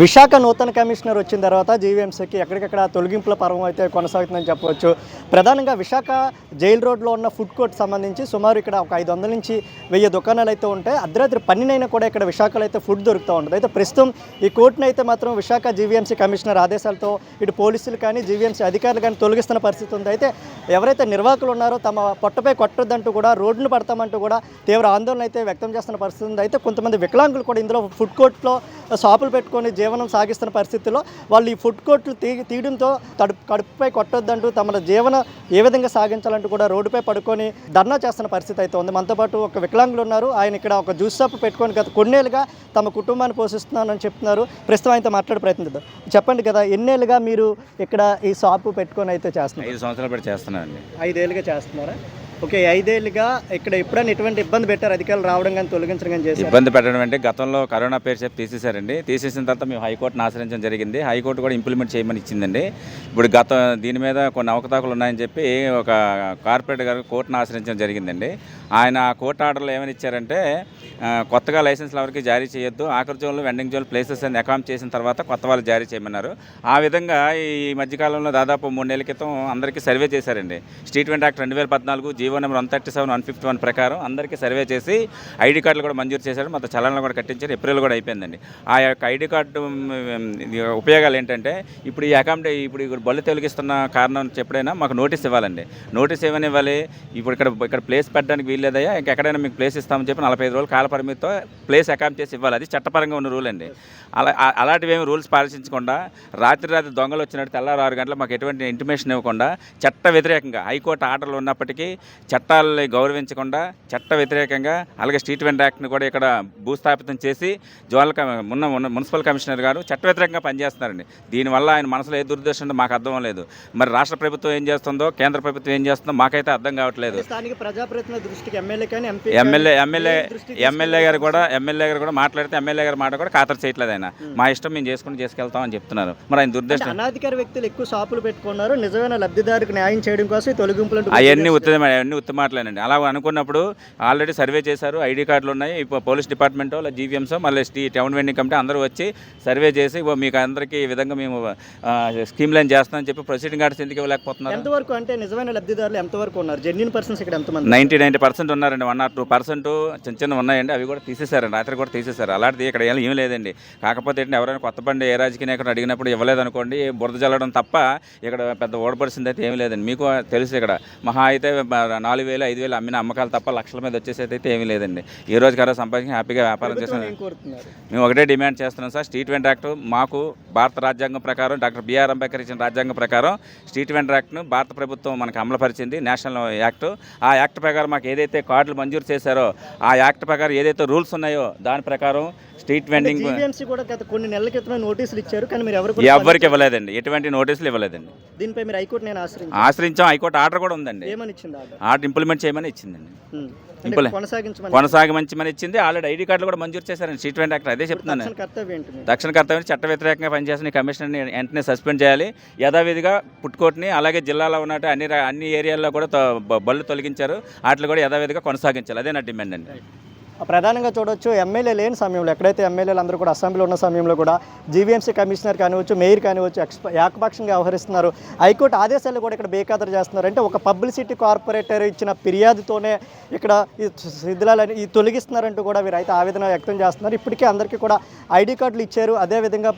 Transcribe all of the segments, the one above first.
విశాఖ నూతన కమిషనర్ వచ్చిన తర్వాత జీవీఎంసీకి ఎక్కడికక్కడ తొలగింపుల పర్వం అయితే కొనసాగుతుందని చెప్పవచ్చు. ప్రధానంగా విశాఖ జైల్ రోడ్లో ఉన్న ఫుడ్ కోర్ట్ సంబంధించి సుమారు ఇక్కడ ఒక ఐదు వందల నుంచి వెయ్యి దుకాణాలు అయితే ఉంటాయి. అర్ధరాత్రి పన్నెండైనా కూడా ఇక్కడ విశాఖలో అయితే ఫుడ్ దొరుకుతూ ఉంటుంది. అయితే ప్రస్తుతం ఈ కోర్టును అయితే మాత్రం విశాఖ జీవీఎంసీ కమిషనర్ ఆదేశాలతో ఇటు పోలీసులు కానీ జీవీఎంసీ అధికారులు కానీ తొలగిస్తున్న పరిస్థితి ఉంది. అయితే ఎవరైతే నిర్వాహకులు ఉన్నారో తమ పొట్టపై కొట్టద్దంటూ కూడా రోడ్డును పడతామంటూ కూడా తీవ్ర ఆందోళన అయితే వ్యక్తం చేస్తున్న పరిస్థితి ఉంది. అయితే కొంతమంది వికలాంగులు కూడా ఇందులో ఫుడ్ కోర్ట్లో షాపులు పెట్టుకొని జీవనం సాగిస్తున్న పరిస్థితుల్లో వాళ్ళు ఈ ఫుడ్ కోర్టులు తీ తీయడంతో తడుపు కడుపుపై కొట్టొద్దంటూ తమ జీవన ఏ విధంగా సాగించాలంటూ కూడా రోడ్డుపై పడుకొని ధర్నా చేస్తున్న పరిస్థితి అయితే ఉంది. మనతో పాటు ఒక వికలాంగులు ఉన్నారు. ఆయన ఇక్కడ ఒక జ్యూస్ షాప్ పెట్టుకొని గత కొన్నేళ్ళుగా తమ కుటుంబాన్ని పోషిస్తున్నానని చెప్తున్నారు. ప్రస్తుతం ఆయనతో మాట్లాడే ప్రయత్నిద్దాం చెప్పండి కదా ఎన్నేళ్ళుగా మీరు ఇక్కడ ఈ షాపు పెట్టుకొని అయితే చేస్తున్నారు? ఐదు సంవత్సరాలు పెట్టి ఐదేళ్ళుగా చేస్తున్నారా? ఓకే ఐదేళ్ళుగా ఇక్కడ ఎప్పుడైనా ఎటువంటి ఇబ్బంది పెట్టారు? అధికారులు రావడం కానీ తొలగించడం కానీ చేశారు? ఇబ్బంది పెట్టడం అంటే గతంలో కరోనా పేరు చెప్పి తీసేశారండి. తీసేసిన తర్వాత మేము హైకోర్టును ఆశ్రయించడం జరిగింది. హైకోర్టు కూడా ఇంప్లిమెంట్ చేయమని ఇచ్చిందండి. ఇప్పుడు గత దీని మీద కొన్ని అవకతవకలు ఉన్నాయని చెప్పి ఒక కార్పొరేట్ గారు కోర్టును ఆశ్రయించడం జరిగిందండి. ఆయన కోర్ట్ కోర్టు ఆర్డర్లో ఏమని ఇచ్చారంటే కొత్తగా లైసెన్స్లు ఎవరికి జారీ చేయొద్దు ఆఖరి జోన్లు వెండింగ్ జోన్ ప్లేసెస్ అని అకామ్ చేసిన తర్వాత కొత్త వాళ్ళు జారీ చేయమన్నారు. ఆ విధంగా ఈ మధ్యకాలంలో దాదాపు మూడు నెలల క్రితం అందరికీ సర్వే చేశారండి. స్ట్రీట్ వెంట్ యాక్ట్ రెండు వేల పద్నాలుగు GO number one thirty seven one fifty one ప్రకారం అందరికీ సర్వే చేసి ఐడి కార్డులు కూడా మంజూరు చేశారు. మొత్తం చలనాలు కూడా కట్టించారు. ఏప్రిల్ కూడా అయిపోయిందండి. ఆ యొక్క ఐడి కార్డు ఇది ఉపయోగాలు ఏంటంటే ఇప్పుడు ఈ అకామిడే ఇప్పుడు బళ్ళు తొలగిస్తున్న కారణం చెప్పడైనా మాకు నోటీస్ ఇవ్వాలండి. నోటీస్ ఏమని ఇవ్వాలి ఇప్పుడు ఇక్కడ ఇక్కడ ప్లేస్ పెట్టడానికి వీలు వీల్లేదయ్యా. ఇంకెక్కడైనా మీకు ప్లేస్ ఇస్తామని చెప్పి నలభై ఐదు రోజులు కాల పరిమితితో ప్లేస్ అకామ్ చేసి ఇవ్వాలి. అది చట్టపరంగా ఉన్న రూల్ అండి. అలా అలాంటివి ఏమి రూల్స్ పాటించకుండా రాత్రి రాత్రి దొంగలు వచ్చినట్టు తెల్లారు ఆరు గంటలు మాకు ఎటువంటి ఇంటిమేషన్ ఇవ్వకుండా చట్ట వ్యతిరేకంగా హైకోర్టు ఆర్డర్లు ఉన్నప్పటికీ చట్టాలని గౌరవించకుండా చట్ట వ్యతిరేకంగా అలాగే స్ట్రీట్ వెండ్ యాక్ట్ని కూడా ఇక్కడ భూస్థాపితం చేసి జోనల్ కమి- మున్న మున్సిపల్ కమిషనర్ గారు చట్ట వ్యతిరేకంగా పనిచేస్తున్నారండి. దీనివల్ల ఆయన మనసులో ఏ దురుద్దేశం మాకు అర్థం లేదు మరి రాష్ట్ర ప్రభుత్వం ఏం చేస్తుందో కేంద్ర ప్రభుత్వం ఏం చేస్తుందో మాకైతే అర్థం కావట్లేదు. స్థానిక ప్రజాప్రతినిధుల దృష్టి ఎమ్మెల్యే ఎమ్మెల్యే ఎమ్మెల్యే గారు కూడా ఎమ్మెల్యే గారు కూడా మాట్లాడితే ఎమ్మెల్యే గారి మాట కూడా ఖాతరు చేయట్లేదు ఆయన. మా ఇష్టం మేము చేసుకుని చేసుకెళ్తాం అని చెప్తున్నారు. మరి ఆయన దుర్దేశం అనాధికార వ్యక్తులు ఎక్కువ షాపులు పెట్టుకున్నారు. నిజమైన లబ్ధిదారుకు న్యాయం చేయడం కోసం తొలగింపులు అవన్నీ ఉత్తమ అవన్నీ ఉత్తమ మాటలేనండి. అలా అనుకున్నప్పుడు ఆల్రెడీ సర్వే చేశారు. ఐడి కార్డులు ఉన్నాయి. ఇప్పుడు పోలీస్ డిపార్ట్మెంటో జీవీఎంసో మళ్ళీ స్టీ టౌన్ వెండింగ్ కమిటీ అందరూ వచ్చి సర్వే చేసి "ఇగో మీకు అందరికీ ఈ విధంగా మేము స్కీమ్ లైన్ చేస్తామని చెప్పి ప్రొసీడింగ్ ఆర్డర్స్ ఎందుకు ఇవ్వలేకపోతున్నారు? ఎంతవరకు అంటే నిజమైన లబ్ధిదారులు ఎంతవరకు ఉన్నారు? జెన్యున్ పర్సన్స్ ఇక్కడ ఎంతమంది నైంటీ నైంటీ పర్సెంట్ ఉన్నారండి వన్ ఆర్ టూ పర్సెంట్ చిన్న చిన్న ఉన్నాయండి అవి కూడా తీసేశారండి రాత్రి కూడా తీసేశారు. అలాంటిది ఇక్కడ ఏం లేదండి. కాకపోతే ఏంటంటే ఎవరైనా కొత్త బండి ఏ రాజకీయ నాయకుడు అడిగినప్పుడు ఇవ్వలేదనుకోండి బురద జల్లడం తప్ప ఇక్కడ పెద్ద ఓడపడిసింది అయితే ఏమీ లేదండి. మీకు తెలుసు ఇక్కడ మహా అయితే నాలుగు వేలు ఐదు వేలు అమ్మిన అమ్మకాలు తప్ప లక్షల మీద వచ్చేసేది అయితే ఏమీ లేదండి. ఈ రోజు కరా సంపాదించి హ్యాపీగా వ్యాపారం చేస్తున్నాం మేము ఒకటే డిమాండ్ చేస్తున్నాం సార్ స్ట్రీట్ వెంట్ యాక్ట్ మాకు భారత రాజ్యాంగం ప్రకారం డాక్టర్ బిఆర్ అంబేద్కర్ ఇచ్చిన రాజ్యాంగం ప్రకారం స్ట్రీట్ వెంట్ యాక్ట్ను భారత ప్రభుత్వం మనకు అమలుపరిచింది నేషనల్ యాక్ట్. ఆ యాక్ట్ ప్రకారం మాకు ఏదైతే కార్డులు మంజూరు చేశారో ఆ యాక్ట్ ప్రకారం ఏదైతే రూల్స్ ఉన్నాయో దాని ప్రకారం స్ట్రీట్ వెండింగ్ జీవీఎంసీ కూడా గత కొన్ని నెలల క్రితమే నోటీసులు ఇచ్చారు కానీ మీరు ఎవరు కూడా ఎవ్వరికి ఇవ్వలేదండి. ఎటువంటి నోటీసులు ఇవ్వలేదండి. దీనిపై మీరు హైకోర్టు నేను ఆశ్రయించాను ఆశ్రయించాం. హైకోర్టు ఆర్డర్ కూడా ఉందండి. ఏమని ఇచ్చింది ఆర్డర్? ఇంప్లిమెంట్ చేయమని ఇచ్చిందండి. కొనసాగించమని ఇచ్చింది. ఆల్రెడీ ఐడి కార్డులు కూడా మంజూరు చేశారండి. స్ట్రీట్ వెంట్ యాక్ట్ అదే చెప్తున్నాను తక్షణ కర్తవ్యం? దక్షిణ కర్తవ్యం చట్ట వ్యతిరేకంగా పనిచేసిన కమిషనర్ని వెంటనే సస్పెండ్ చేయాలి. యథావిధిగా పుట్టుకోటిని అలాగే జిల్లాలో ఉన్నట్టు అన్ని అన్ని ఏరియాల్లో కూడా బళ్ళు తొలగించారు. వాటిని కూడా యథావిధిగా కొనసాగించాలి. అదే నా డిమాండ్ అండి. ప్రధానంగా చూడొచ్చు ఎమ్మెల్యే లేని సమయంలో ఎక్కడైతే ఎమ్మెల్యేలు అందరూ కూడా అసెంబ్లీలో ఉన్న సమయంలో కూడా జీవీఎంసీ కమిషనర్ కానివచ్చు మేయర్ కానివచ్చు ఎక్స్ప ఏకపక్షంగా వ్యవహరిస్తున్నారు. హైకోర్టు ఆదేశాలు కూడా ఇక్కడ బేఖాతరు చేస్తున్నారు. అంటే ఒక పబ్లిసిటీ కార్పొరేటర్ ఇచ్చిన ఫిర్యాదుతోనే ఇక్కడ ఈ శిథిలాలని ఈ తొలగిస్తున్నారంటూ కూడా వీరైతే ఆవేదన వ్యక్తం చేస్తున్నారు. ఇప్పటికే అందరికీ కూడా ఐడి కార్డులు ఇచ్చారు. అదేవిధంగా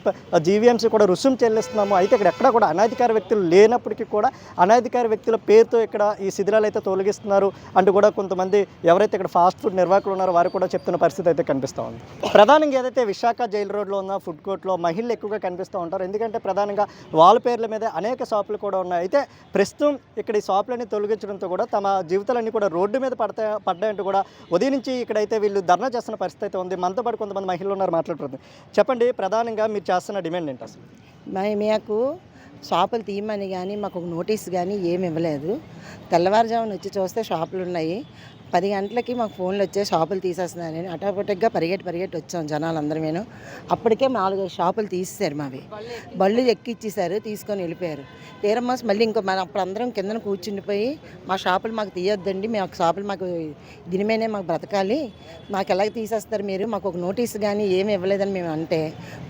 జీవీఎంసీ కూడా రుసుము చెల్లిస్తున్నాము. అయితే ఇక్కడ ఎక్కడ కూడా అనాధికార వ్యక్తులు లేనప్పటికీ కూడా అనాధికార వ్యక్తుల పేరుతో ఇక్కడ ఈ శిథిలాలు అయితే తొలగిస్తున్నారు అంటూ కూడా కొంతమంది ఎవరైతే ఇక్కడ ఫాస్ట్ ఫుడ్ నిర్వాహకులు ఉన్నారో వారు కూడా చెప్తున్న పరిస్థితి అయితే కనిపిస్తూ ఉంది. ప్రధానంగా ఏదైతే విశాఖ జైల్ రోడ్లో ఉన్న ఫుడ్ కోర్ట్లో మహిళలు ఎక్కువగా కనిపిస్తూ ఉంటారు. ఎందుకంటే ప్రధానంగా వాళ్ళ పేర్ల మీద అనేక షాపులు కూడా ఉన్నాయి. అయితే ప్రస్తుతం ఇక్కడ ఈ షాపులన్నీ తొలగించడంతో కూడా తమ జీవితాలన్నీ కూడా రోడ్డు మీద పడతా పడ్డాయంటూ కూడా ఉదయం నుంచి ఇక్కడైతే వీళ్ళు ధర్నా చేస్తున్న పరిస్థితి అయితే ఉంది. మనతో పాటు కొంతమంది మహిళలు ఉన్నారు మాట్లాడుతుంది చెప్పండి ప్రధానంగా మీరు చేస్తున్న డిమాండ్ ఏంటి అసలు? మరి మాకు షాపులు తీయమని కానీ మాకు ఒక నోటీస్ కానీ ఏమి ఇవ్వలేదు. తెల్లవారుజామున వచ్చి చూస్తే షాపులు ఉన్నాయి. పది గంటలకి మాకు ఫోన్లు వచ్చే షాపులు తీసేస్తున్నారని అటాపటిక్గా పరిగెట్టి పరిగెట్టి వచ్చాం జనాలు అందరమేను అప్పటికే నాలుగు షాపులు తీసేశారు మావి. బళ్ళు ఎక్కిచ్చేసారు తీసుకొని వెళ్ళిపోయారు. తీరమ్మాస్ మళ్ళీ ఇంకో మన అప్పుడు అందరం కిందన కూర్చుండిపోయి మా షాపులు మాకు తీయొద్దండి మా షాపులు మాకు దీని మాకు బ్రతకాలి. మాకు ఎలాగ తీసేస్తారు మీరు? మాకు ఒక నోటీస్ కానీ ఏమి ఇవ్వలేదని మేము అంటే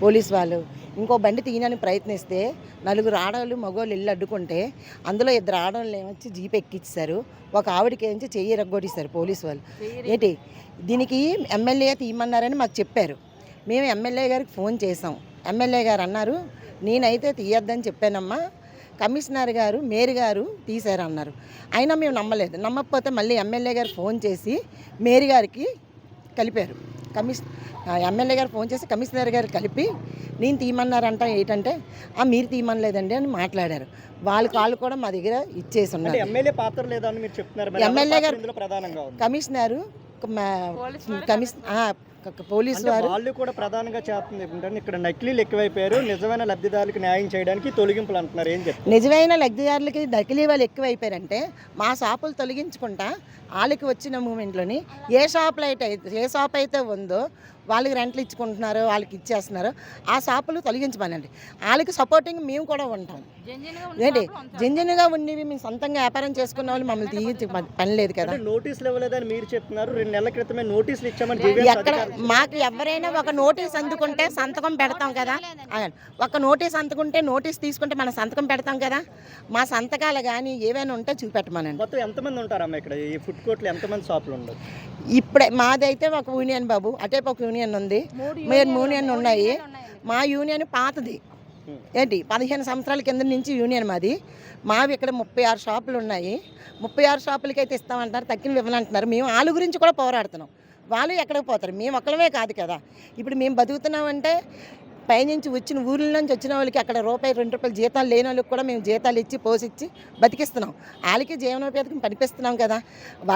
పోలీస్ వాళ్ళు ఇంకో బండి తీయడానికి ప్రయత్నిస్తే నలుగురు ఆడవాళ్ళు మగవాళ్ళు ఇల్లు అడ్డుకుంటే అందులో ఇద్దరు ఆడవాళ్ళు ఏమొచ్చి జీప్ ఎక్కిచ్చారు ఒక ఆవిడకి ఏమించి చెయ్యి రగ్గొట్టిస్తారు పోలీసు వాళ్ళు. ఏంటి? దీనికి ఎమ్మెల్యే తీయమన్నారని మాకు చెప్పారు. మేము ఎమ్మెల్యే గారికి ఫోన్ చేసాం ఎమ్మెల్యే గారు అన్నారు నేనైతే తీయొద్దని చెప్పానమ్మా. కమిషనర్ గారు మేయర్ గారు తీశారు అన్నారు అయినా మేము నమ్మలేదు. నమ్మకపోతే మళ్ళీ ఎమ్మెల్యే గారు ఫోన్ చేసి మేయర్ గారికి కలిపారు. కమిష్ ఆ, ఎమ్మెల్యే గారు ఫోన్ చేసి కమిషనర్ గారు కలిపి నేను తీయమన్నారంట ఏంటంటే "ఆ, మీరు తీయమనలేదండి అని మాట్లాడారు. వాళ్ళ కాళ్ళు కూడా మా దగ్గర ఇచ్చేసి ఉన్నారు ఎమ్మెల్యే పాత్ర లేదా అని మీరు చెప్తున్నారు ఎమ్మెల్యే గారు- ప్రధానంగా ఉంది. కమిషనరు కమిషన్ పోలీసు వారు వాళ్ళు కూడా ప్రధానంగా చేస్తుంది ఏంటంటే ఇక్కడ నకిలీలు ఎక్కువైపోయారు నిజమైన లబ్ధిదారులకు న్యాయం చేయడానికి తొలగింపులు అంటున్నారు ఏం చెప్తారు? నిజమైన లబ్ధిదారులకి నకిలీ వాళ్ళు ఎక్కువైపోయారంటే మా షాపులు తొలగించుకుంటా వాళ్ళకి వచ్చిన మూమెంట్లోని ఏ షాపులో అయితే ఏ షాప్ అయితే ఉందో వాళ్ళకి రెంట్లు ఇచ్చుకుంటున్నారో వాళ్ళకి ఇచ్చేస్తున్నారో ఆ షాపులు తొలగించమనండి. వాళ్ళకి సపోర్టింగ్ మేము కూడా ఉంటాం. ఏంటి? జెన్యున్గా ఉండేవి మేము సొంతంగా వ్యాపారం చేసుకున్న వాళ్ళు మమ్మల్ని తీయించి పని లేదు కదా. అంటే నోటీసులు ఇవ్వలేదని మీరు చెప్తున్నారు. రెండు నెలల క్రితమే నోటీసులు ఇచ్చామని ఎక్కడ మాకు ఎవరైనా ఒక నోటీస్ అందుకుంటే సంతకం పెడతాం కదా. ఒక నోటీస్ అందుకుంటే నోటీస్ తీసుకుంటే మనం సంతకం పెడతాం కదా. మా సంతకాలు కానీ ఏవైనా ఉంటే చూపెట్టమనండి. మొత్తం ఎంతమంది ఉంటారమ్మా ఇక్కడ కోర్ట్లో ఎంతమంది షాపులు ఉండదు ఇప్పుడే మాదైతే ఒక యూనియన్ బాబు అటే ఒక యూనియన్ ఉంది. మీరు యూనియన్ ఉన్నాయి. మా యూనియన్ పాతది. ఏంటి? పదిహేను సంవత్సరాల కింద నుంచి యూనియన్ మాది. మావి ఇక్కడ ముప్పై ఆరు షాపులు ఉన్నాయి. ముప్పై ఆరు షాపులకి అయితే ఇస్తామంటారు తగ్గిన ఇవ్వాలంటున్నారు మేము వాళ్ళ గురించి కూడా పోరాడుతున్నాం. వాళ్ళు ఎక్కడికి పోతారు? మేము ఒక్కలమే కాదు కదా. ఇప్పుడు మేము బతుకుతున్నామంటే పైనుంచి వచ్చిన ఊర్ల నుంచి వచ్చిన వాళ్ళకి అక్కడ రూపాయి రెండు రూపాయలు జీతాలు లేని వాళ్ళకి కూడా మేము జీతాలు ఇచ్చి పోసిచ్చి బతికిస్తున్నాం. వాళ్ళకి జీవనోపాధికి పనిపిస్తున్నాం కదా.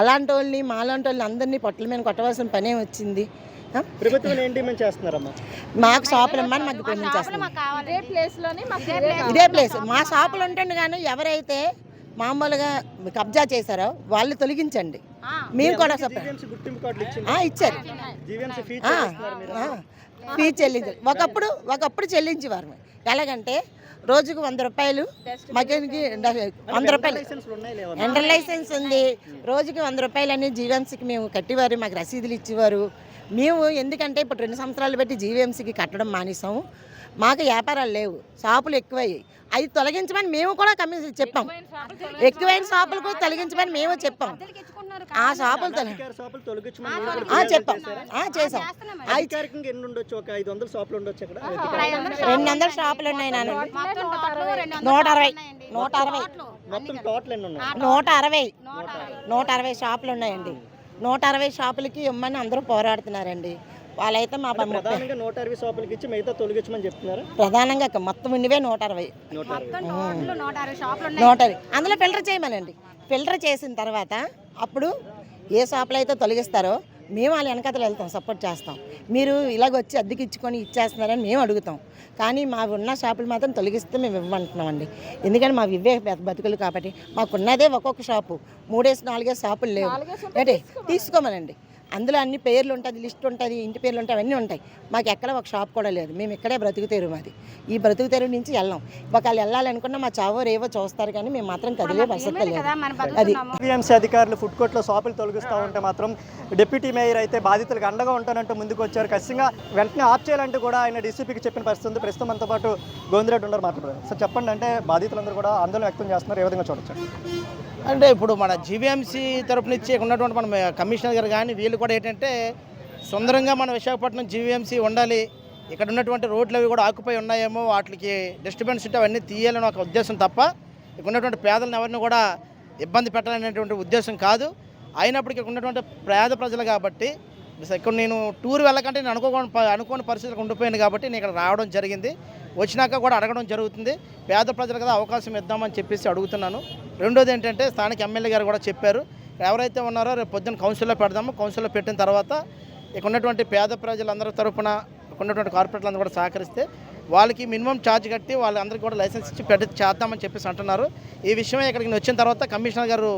అలాంటి వాళ్ళని మాలాంటి వాళ్ళని అందరినీ పొట్టల మీద కొట్టవలసిన పనే వచ్చింది. మాకు షాపులు మాకు ఇదే ప్లేస్ మా షాపులు ఉంటుంది కానీ ఎవరైతే మామూలుగా కబ్జా చేశారో వాళ్ళు తొలగించండి. మేము కూడా ఇచ్చారు. జీవీఎంసీ ఫీ ఆ, చెల్లిస్తున్నారు మీరు. ఆ, ఫీ చెల్లించారు. ఒకప్పుడు ఒకప్పుడు చెల్లించేవారు. ఎలాగంటే రోజుకు వంద రూపాయలు మగనికి వంద రూపాయలు. ఎంటర్ లైసెన్స్ ఉంది. రోజుకి వంద రూపాయలు అని జీవీఎంసీకి మేము కట్టేవారు మాకు రసీదులు ఇచ్చేవారు. మేము ఎందుకంటే ఇప్పుడు రెండు సంవత్సరాలు బట్టి జీవీఎంసీకి కట్టడం మానేసాము. మాకు వ్యాపారాలు లేవు. షాపులు ఎక్కువయ్యాయి. అవి తొలగించమని మేము కూడా కమిషన్ చెప్పాం. ఎక్కువైన షాపులకు తొలగించమని మేము చెప్పాం. ఆ షాపులు చెప్పాం. చేసాం అధికారికంగా ఎన్ని ఉండొచ్చు? ఒక ఐదు వందల షాపులు ఉండొచ్చు ఇక్కడ. రెండు వందల షాపులు ఉన్నాయి నాన్న. నూట అరవై. నూట అరవై. మొత్తం టోటల్ ఎన్ని ఉన్నాయి? నూట అరవై. నూట అరవై. షాపులు ఉన్నాయండి. నూట అరవై షాపులకి ఇమ్మని అందరూ పోరాడుతున్నారండి. వాళ్ళైతే మా ప- ముప్పై ప్రధానంగా నూట అరవై షాపులకి ఇచ్చి మిగతా తొలగించమని చెప్తున్నారు? ప్రధానంగా మొత్తం ఉండివే నూట అరవై. నూట అరవై. అందులో ఫిల్టర్ చేయమనండి. ఫిల్టర్ చేసిన తర్వాత అప్పుడు ఏ షాపులు అయితే తొలగిస్తారో మేము వాళ్ళ వెనకతలు వెళ్తాం సపోర్ట్ చేస్తాం. మీరు ఇలాగ వచ్చి అద్దెకి ఇచ్చుకొని ఇచ్చేస్తున్నారని మేము అడుగుతాం. కానీ మా ఉన్న షాపులు మాత్రం తొలగిస్తే మేము ఇవ్వమంటున్నామండి. ఎందుకంటే మా ఇవే బత- బతుకులు కాబట్టి మాకున్నదే ఒక్కొక్క షాపు. మూడేసి నాలుగేసి షాపులు లేవు. ఏంటి? తీసుకోమనండి. అందులో అన్ని పేర్లు ఉంటుంది లిస్ట్ ఉంటుంది ఇంటి పేర్లు ఉంటాయి అవన్నీ ఉంటాయి. మాకు ఎక్కడ ఒక షాప్ కూడా లేదు. మేము ఇక్కడే బ్రతుకుతేరు మాది. ఈ బ్రతుకుతెరు నుంచి వెళ్ళాం. ఒకవేళ వెళ్ళాలనుకున్నా మా చావో రేవో చూస్తారు కానీ మేము మాత్రం కదిలే పరిస్థితి లేదు. కదా మన అది జీవీఎంసీ అధికారులు ఫుడ్ కోర్ట్లో షాపులు తొలగిస్తూ ఉంటే మాత్రం డిప్యూటీ మేయర్ అయితే బాధితులకు అండగా ఉంటానంటూ ముందుకు వచ్చారు. ఖచ్చితంగా వెంటనే ఆప్ చేయాలంటూ కూడా ఆయన డీసీపీకి చెప్పిన పరిస్థితి ఉంది. ప్రస్తుతం మనతో పాటు గోవిందరెడ్డి ఉన్నారు మాట్లాడారు సార్ చెప్పండి అంటే బాధితులందరూ కూడా ఆందోళన వ్యక్తం చేస్తున్నారు. ఏ విధంగా చూడొచ్చు? అంటే ఇప్పుడు మన జీవీఎంసీ తరపు నుంచి ఉన్నటువంటి మన కమిషనర్ గారు కానీ వీళ్ళు కూడా ఏంటంటే సుందరంగా మన విశాఖపట్నం జీవీఎంసీ ఉండాలి. ఇక్కడ ఉన్నటువంటి రోడ్లు అవి కూడా ఆకుపోయి ఉన్నాయేమో వాటికి డిస్టర్బెన్స్ ఉంటే అవన్నీ తీయాలని ఒక ఉద్దేశం తప్ప ఇక్కడ ఉన్నటువంటి పేదలను ఎవరిని కూడా ఇబ్బంది పెట్టాలనేటువంటి ఉద్దేశం కాదు. అయినప్పటికీ ఇక్కడ ఉన్నటువంటి పేద ప్రజలు కాబట్టి ఇక్కడ నేను టూర్ వెళ్ళకంటే నేను అనుకోకుండా అనుకోని పరిస్థితులకు ఉండిపోయాను కాబట్టి నేను ఇక్కడ రావడం జరిగింది. వచ్చినాక కూడా అడగడం జరుగుతుంది. పేద ప్రజలకు కదా అవకాశం ఇద్దామని చెప్పేసి అడుగుతున్నాను. రెండోది ఏంటంటే స్థానిక ఎమ్మెల్యే గారు కూడా చెప్పారు. ఎవరైతే ఉన్నారో రేపు పొద్దున్న కౌన్సిల్లో పెడదాము. కౌన్సిల్లో పెట్టిన తర్వాత ఇక్కడ ఉన్నటువంటి పేద ప్రజలందరి తరపున ఉన్నటువంటి కార్పొరేట్లందరూ కూడా సహకరిస్తే వాళ్ళకి మినిమం ఛార్జ్ కట్టి వాళ్ళందరికీ కూడా లైసెన్స్ ఇచ్చి పెట్టి చేద్దామని చెప్పేసి అంటున్నారు. ఈ విషయమే ఇక్కడికి వచ్చిన తర్వాత కమిషనర్ గారు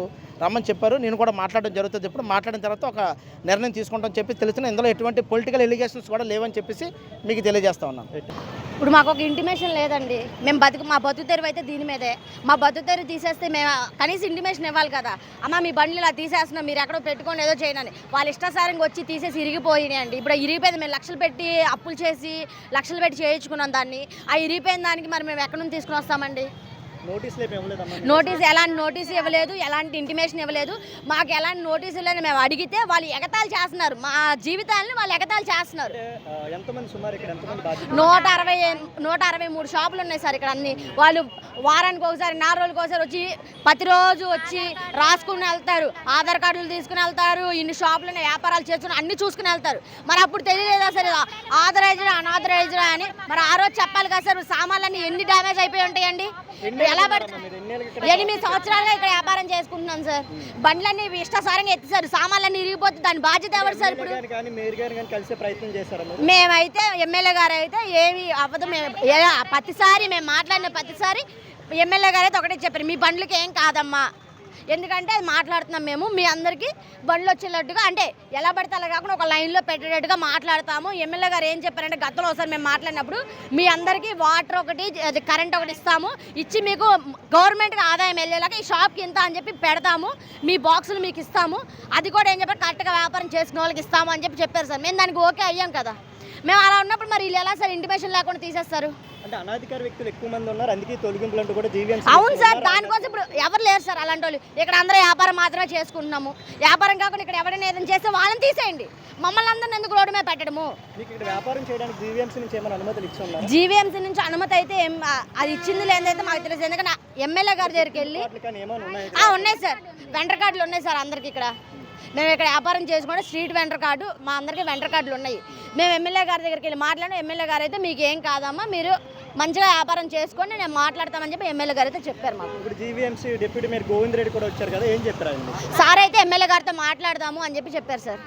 రమ్మని చెప్పారు. నేను కూడా మాట్లాడడం జరుగుతుంది. ఇప్పుడు మాట్లాడిన తర్వాత ఒక నిర్ణయం తీసుకుంటామని చెప్పి తెలిసిన ఇందులో ఎటువంటి పొలిటికల్ ఎలిగేషన్స్ కూడా లేవని చెప్పేసి మీకు తెలియజేస్తా ఉన్నాను. ఇప్పుడు మాకు ఒక ఇంటిమేషన్ లేదండి. మేము బతుకు మా బతుకు తెరువు అయితే దీని మీదే. మా బతుకు తెరువు తీసేస్తే మేము కనీసం ఇంటిమేషన్ ఇవ్వాలి కదా. అమ్మ మీ బండ్లు ఇలా తీసేస్తున్నాం. మీరు ఎక్కడో పెట్టుకొని ఏదో చేయనని. వాళ్ళ ఇష్టాసారంగా వచ్చి తీసేసి ఇరిగిపోయినాయండి. ఇప్పుడు ఇరిగిపోయింది మేము లక్షలు పెట్టి అప్పులు చేసి లక్షలు పెట్టి చేయించుకున్నాం దాన్ని. ఆ ఇరిగిపోయిన దానికి మరి మేము ఎక్కడి నుంచి తీసుకుని వస్తామండి? నోటీస్ ఎలాంటి నోటీస్ ఇవ్వలేదు ఎలాంటి ఇంటిమేషన్ ఇవ్వలేదు. మాకు ఎలాంటి నోటీసులు లేని మేము అడిగితే వాళ్ళు ఎగతాళి చేస్తున్నారు. మా జీవితాలను వాళ్ళు ఎగతాళి చేస్తున్నారు. నూట అరవై నూట అరవై మూడు షాపులు ఉన్నాయి సార్ ఇక్కడ అన్ని. వాళ్ళు వారానికి ఒకసారి నాలుగు రోజులకు ఒకసారి వచ్చి ప్రతిరోజు వచ్చి రాసుకుని వెళ్తారు. ఆధార్ కార్డులు తీసుకుని వెళ్తారు. ఇన్ని షాపులు వ్యాపారాలు చేసుకుని అన్ని చూసుకుని వెళ్తారు. మరి అప్పుడు తెలియలేదా సార్ ఆథరైజ్డ్ అనాథరైజ్డ్ అని? మరి ఆ రోజు చెప్పాలి కదా సార్ సామాన్లన్నీ ఎన్ని డ్యామేజ్ అయిపోయి ఉంటాయండి? ఎలా పడుతుంది? ఎనిమిది సంవత్సరాలుగా ఇక్కడ వ్యాపారం చేసుకుంటున్నాం సార్. బండ్లన్నీ ఇష్టాసారంగా ఎత్తిసారు సామాన్లన్నీ ఇరిగిపోతే దాని బాధ్యత ఎవరు సార్ ఇప్పుడు? మేమైతే ఎమ్మెల్యే గారు అయితే ఏమి అవ్వదు. మేము ప్రతిసారి మేము మాట్లాడిన ప్రతిసారి ఎమ్మెల్యే గారు అయితే ఒకటే చెప్పారు. మీ బండ్లకి ఏం కాదమ్మా. ఎందుకంటే అది మాట్లాడుతున్నాం మేము మీ అందరికీ బండ్లు వచ్చేటట్టుగా అంటే ఎలా పడితే అలా కాకుండా ఒక లైన్లో పెట్టేటట్టుగా మాట్లాడతాము. ఎమ్మెల్యే గారు ఏం చెప్పారంటే గతంలో ఒకసారి మేము మాట్లాడినప్పుడు మీ అందరికీ వాటర్ ఒకటి అది కరెంట్ ఒకటి ఇస్తాము. ఇచ్చి మీకు గవర్నమెంట్కి ఆదాయం వెళ్ళేలాగా ఈ షాప్కి ఇంత అని చెప్పి పెడతాము. మీ బాక్సులు మీకు ఇస్తాము. అది కూడా ఏం చెప్పారు? కరెక్ట్గా వ్యాపారం చేసుకునే వాళ్ళకి ఇస్తాము అని చెప్పి చెప్పారు సార్. మేము దానికి ఓకే అయ్యాం కదా. మేము అలా ఉన్నప్పుడు మరి వీళ్ళు ఎలా సార్ ఇంటిమేషన్ లేకుండా తీసేస్తారు? అంటే అనాధికార వ్యక్తులు ఎక్కువ మంది ఉన్నారు అందుకే తొలగింపులు అంటూ కూడా అవును సార్ దానికోసం ఇప్పుడు ఎవరు లేరు సార్ అలాంటి వాళ్ళు. ఇక్కడ అందరూ వ్యాపారం మాత్రమే చేసుకుంటున్నాము. వ్యాపారం కాకుండా ఇక్కడ ఎవరైనా ఏదైనా చేస్తే వాళ్ళని తీసేయండి. మమ్మల్ని అందరిని ఎందుకు రోడ్డు మీద పెట్టడము? వ్యాపారం చేయడానికి జీవీఎంసీ నుంచి ఏమైనా అనుమతులు ఇచ్చి జీవీఎంసీ నుంచి అనుమతి అయితే ఏం అది ఇచ్చింది లేదైతే మాకు తెలియదు. ఎందుకంటే ఎమ్మెల్యే గారి దగ్గరికి వెళ్ళి ఉన్నాయి సార్. వెంటర్ కార్డులు ఉన్నాయి సార్ అందరికి ఇక్కడ. మేము ఇక్కడ వ్యాపారం చేసుకుంటే స్ట్రీట్ వెంటర్ కార్డు మా అందరికీ వెంటర్ కార్డులు ఉన్నాయి. మేము ఎమ్మెల్యే గారి దగ్గరికి వెళ్ళి మాట్లాడి ఎమ్మెల్యే గారు అయితే మీకు ఏం కాదమ్మా మీరు మంచిగా వ్యాపారం చేసుకోండి నేను మాట్లాడతామని చెప్పి ఎమ్మెల్యే గారు అయితే చెప్పారు మాకు. ఇప్పుడు GVMC deputy mayor Govind Reddy కూడా వచ్చారు కదా ఏం చెప్పారు సార్ అయితే ఎమ్మెల్యే గారితో మాట్లాడదాము అని చెప్పి చెప్పారు సార్.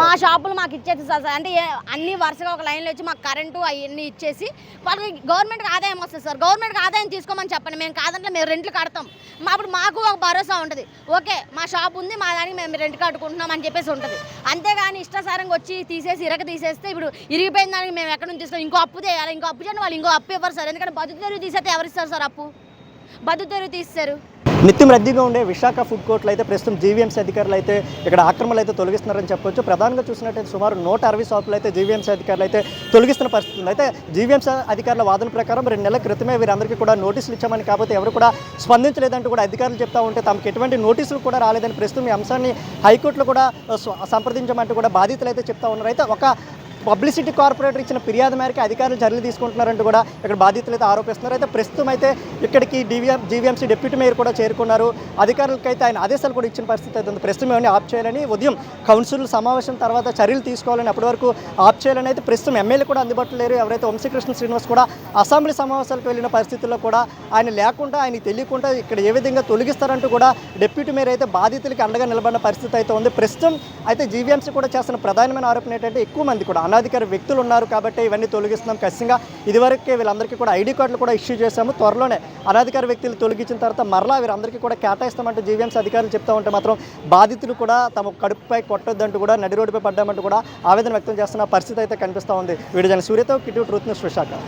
మా షాపులు మాకు ఇచ్చేది సార్ అంటే అన్ని వరుసగా ఒక లైన్లో వచ్చి మాకు కరెంటు అవన్నీ ఇచ్చేసి వాళ్ళకి గవర్నమెంట్కి ఆదాయం వస్తుంది సార్. గవర్నమెంట్కి ఆదాయం తీసుకోమని చెప్పండి. మేము కాదంటే మేము రెంట్లు కడతాం. మా అప్పుడు మాకు ఒక భరోసా ఉంటుంది. ఓకే మా షాప్ ఉంది మా దానికి మేము రెంట్ కట్టుకుంటున్నాం అని చెప్పేసి ఉంటుంది. అంతేగాని ఇష్టాసారంగా వచ్చి తీసేసి ఇరగ తీసేస్తే ఇప్పుడు ఇరిగిపోయిన దానికి మేము ఎక్కడి నుంచి తీసుకోవాలి ఇంకో అప్పు చేయాలి ఇంకో అప్పు చేయండి. వాళ్ళు ఇంకో అప్పు ఇవ్వరు సార్. ఎందుకంటే బతుకు తెరువు తీసేస్తే ఎవరు ఇస్తారు సార్ అప్పు? బతుకు తెరువు తీస్తారు నిత్యం రద్దీగా ఉండే విశాఖ ఫుడ్ కోర్టులో అయితే ప్రస్తుతం జీవీఎంసీ అధికారులు అయితే ఇక్కడ ఆక్రమణలు అయితే తొలగిస్తున్నారని చెప్పొచ్చు. ప్రధానంగా చూసినట్టయితే సుమారు నూట అరవై షాపులు అయితే జీవీఎంసీ అధికారులు అయితే తొలగిస్తున్న పరిస్థితి ఉంది. అయితే జీవీఎంసీ అధికారుల వాదన ప్రకారం రెండు నెలల క్రితమే వీరందరికీ కూడా నోటీసులు ఇచ్చామని కాకపోతే ఎవరు కూడా స్పందించలేదంటూ కూడా అధికారులు చెప్తా ఉంటే తమకు ఎటువంటి నోటీసులు కూడా రాలేదని ప్రస్తుతం ఈ అంశాన్ని హైకోర్టులో కూడా సంప్రదించమంటూ కూడా బాధితులు అయితే చెప్తా ఉన్నారు. అయితే ఒక పబ్లిసిటీ కార్పొరేటర్ ఇచ్చిన ఫిర్యాదు మేరకు అధికారులు చర్యలు తీసుకుంటున్నారంటూ కూడా ఇక్కడ బాధితులు అయితే ఆరోపిస్తున్నారు అయితే ప్రస్తుతం అయితే ఇక్కడికి డివిఎం జీవీఎంసీ డిప్యూటీ మేయర్ కూడా చేరుకున్నారు. అధికారులకు అయితే ఆయన ఆదేశాలు కూడా ఇచ్చిన పరిస్థితి అయితే ఉంది. ప్రస్తుతం ఏమైనా ఆప్ చేయాలని ఉదయం కౌన్సిల్ సమావేశం తర్వాత చర్యలు తీసుకోవాలని అప్పటి వరకు ఆప్ చేయాలని అయితే ప్రస్తుతం ఎమ్మెల్యే కూడా అందుబాటులో లేరు. ఎవరైతే వంశీకృష్ణ శ్రీనివాస్ కూడా అసెంబ్లీ సమావేశాలకు వెళ్ళిన పరిస్థితుల్లో కూడా ఆయన లేకుండా ఆయన తెలియకుండా ఇక్కడ ఏ విధంగా తొలగిస్తారంటూ కూడా డిప్యూటీ మేయర్ అయితే బాధితులకి అండగా నిలబడిన పరిస్థితి అయితే ఉంది. ప్రస్తుతం అయితే జీవీఎంసీ కూడా చేస్తున్న ప్రధానమైన ఆరోపణ ఏంటంటే ఎక్కువ మంది కూడా అనాధికార వ్యక్తులు ఉన్నారు కాబట్టి ఇవన్నీ తొలగిస్తున్నాం. ఖచ్చితంగా ఇదివరకే వీళ్ళందరికీ కూడా ఐడి కార్డులు కూడా ఇష్యూ చేశాము. త్వరలోనే అనధికారి వ్యక్తులు తొలగించిన తర్వాత మరలా వీరందరికీ కూడా కేటాయిస్తామంటూ జీవీఎంసీ అధికారులు చెప్తా ఉంటే మాత్రం బాధితులు కూడా తమ కడుపుపై కొట్టొద్దంటూ కూడా నడి రోడ్డుపై పడ్డామంటూ కూడా ఆవేదన వ్యక్తం చేస్తున్న పరిస్థితి అయితే కనిపిస్తూ ఉంది. వీడియో జన సూర్యతో కిటు ట్రూత్ న్యూస్ విశాఖ.